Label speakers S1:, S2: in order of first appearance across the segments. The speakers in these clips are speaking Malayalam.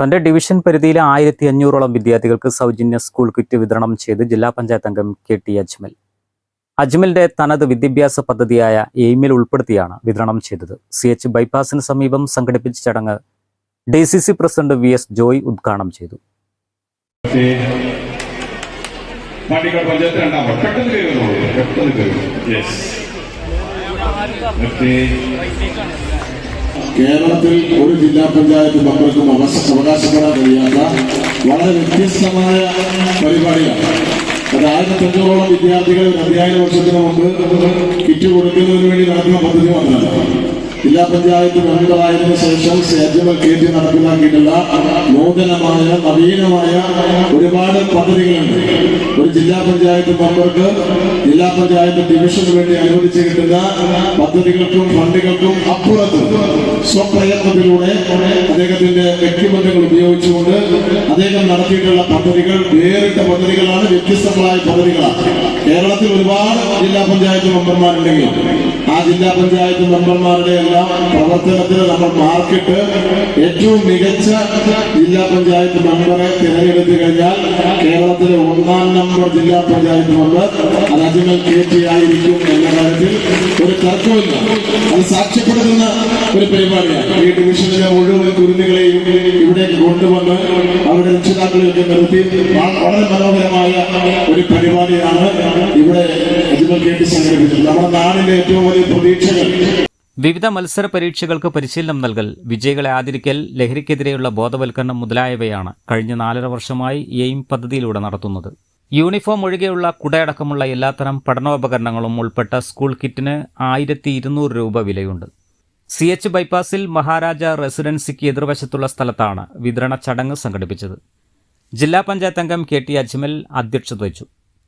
S1: തന്റെ ഡിവിഷൻ പരിധിയിലെ ആയിരത്തി അഞ്ഞൂറോളം വിദ്യാർത്ഥികൾക്ക് സൗജന്യ സ്കൂൾ കിറ്റ് വിതരണം ചെയ്ത് ജില്ലാ പഞ്ചായത്ത് അംഗം കെ ടി അജ്മൽ. അജ്മലിന്റെ തനത് വിദ്യാഭ്യാസ പദ്ധതിയായ എയിമിൽ ഉൾപ്പെടുത്തിയാണ് വിതരണം ചെയ്തത്. സി എച്ച് ബൈപ്പാസിന് സമീപം സംഘടിപ്പിച്ച ചടങ്ങ് D C C president V S Joy ഉദ്ഘാടനം ചെയ്തു.
S2: പെട്ടെന്ന്
S3: കേരളത്തിൽ ഒരു ജില്ലാ പഞ്ചായത്ത് മെമ്പർക്കും അവകാശപ്പെടാൻ കഴിയാത്ത വളരെ വ്യത്യസ്തമായ പരിപാടിയാണ്. അത് ആയിരത്തി അഞ്ഞൂറോളം വിദ്യാർത്ഥികൾ അധ്യയന വർഷത്തിന് മുമ്പ് കിറ്റ് കൊടുക്കുന്നതിന് വേണ്ടി നടക്കുന്ന പദ്ധതി മാത്രമല്ല. ജില്ലാ പഞ്ചായത്ത് മെമ്പറായതിനു ശേഷം സ്റ്റേറ്റുകൾ കയറ്റി നടപ്പിലാക്കിയിട്ടുള്ള നൂതനമായ നവീനമായ ഒരുപാട് പദ്ധതികളുണ്ട്. ഒരു ജില്ലാ പഞ്ചായത്ത് മെമ്പർക്ക് ജില്ലാ പഞ്ചായത്ത് ഡിവിഷന് വേണ്ടി അനുവദിച്ച് കിട്ടുന്ന പദ്ധതികൾക്കും ഫണ്ടുകൾക്കും അപ്പുറത്ത് സ്വപ്രയത്നത്തിലൂടെ അദ്ദേഹത്തിന്റെ വ്യക്തിബന്ധങ്ങൾ ഉപയോഗിച്ചുകൊണ്ട് അദ്ദേഹം നടത്തിയിട്ടുള്ള പദ്ധതികൾ വേറിട്ട പദ്ധതികളാണ് വ്യത്യസ്തങ്ങളായ പദ്ധതികളാണ്. കേരളത്തിൽ ഒരുപാട് ജില്ലാ പഞ്ചായത്ത് മെമ്പർമാരുണ്ടെങ്കിൽ ജില്ലാ പഞ്ചായത്ത് മെമ്പർമാരുടെ എല്ലാം പ്രവർത്തനത്തിന് നമ്മൾ മാർക്കിട്ട് ഏറ്റവും മികച്ച ജില്ലാ പഞ്ചായത്ത് മെമ്പറെ തിരഞ്ഞെടുത്തു കഴിഞ്ഞാൽ കേരളത്തിലെ ഒന്നാം നമ്പർ ജില്ലാ പഞ്ചായത്ത് മെമ്പർ രാജ്യങ്ങൾ കെ പി ആയിരിക്കും എന്ന കാര്യത്തിൽ ഒരു തർക്കമില്ല അത് സാക്ഷ്യപ്പെടുത്തുന്ന ഒരു പരിപാടിയാണ്. ഈ ഡിവിഷനിലെ മുഴുവൻ കുരുന്നുകളെയും ഇവിടേക്ക് കൊണ്ടുവന്ന് അവരുടെ രക്ഷിതാക്കളെയൊക്കെ നിർത്തി വളരെ മനോഹരമായ ഒരു പരിപാടിയാണ് ഇവിടെ
S1: വിവിധ മത്സര പരീക്ഷകൾക്ക് പരിശീലനം നൽകൽ വിജയികളെ ആദരിക്കൽ ലഹരിക്കെതിരെയുള്ള ബോധവൽക്കരണം മുതലായവയാണ് കഴിഞ്ഞ നാലര വർഷമായി എയിം പദ്ധതിയിലൂടെ നടത്തുന്നത്. യൂണിഫോം ഒഴികെയുള്ള കുടയടക്കമുള്ള എല്ലാത്തരം പഠനോപകരണങ്ങളും ഉൾപ്പെട്ട സ്കൂൾ കിറ്റിന് ആയിരത്തി ഇരുന്നൂറ് രൂപ വിലയുണ്ട്. സി എച്ച് ബൈപ്പാസിൽ മഹാരാജ റെസിഡൻസിക്ക് എതിർവശത്തുള്ള സ്ഥലത്താണ് വിതരണ ചടങ്ങ് സംഘടിപ്പിച്ചത്. ജില്ലാ പഞ്ചായത്ത് അംഗം കെ ടി അജ്മൽ അധ്യക്ഷത വഹിച്ചു.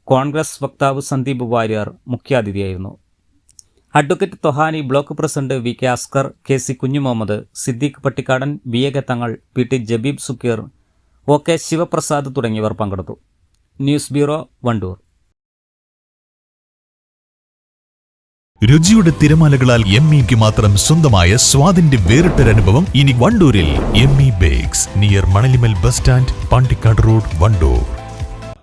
S1: കോൺഗ്രസ് വക്താവ് Sandeep Warrier മുഖ്യാതിഥിയായിരുന്നു. Advocate Tohani block president V K Askar K C Kunjumuhammed Siddique Pattikkadan V A Thangal P T Jabeeb Sukkeer O K Sivaprasad തുടങ്ങിയവർ പങ്കെടുത്തു. News bureau Wandoor.
S4: രുചിയുടെ തിരമാലകളാൽ എം ഇക്ക് മാത്രം സ്വന്തമായ സ്വാദിന്റെ വേറിട്ടൊരനുഭവം ഇനി വണ്ടൂരിൽ. M E bakes near Manalimal bus stand Pandikkad road Wandoor.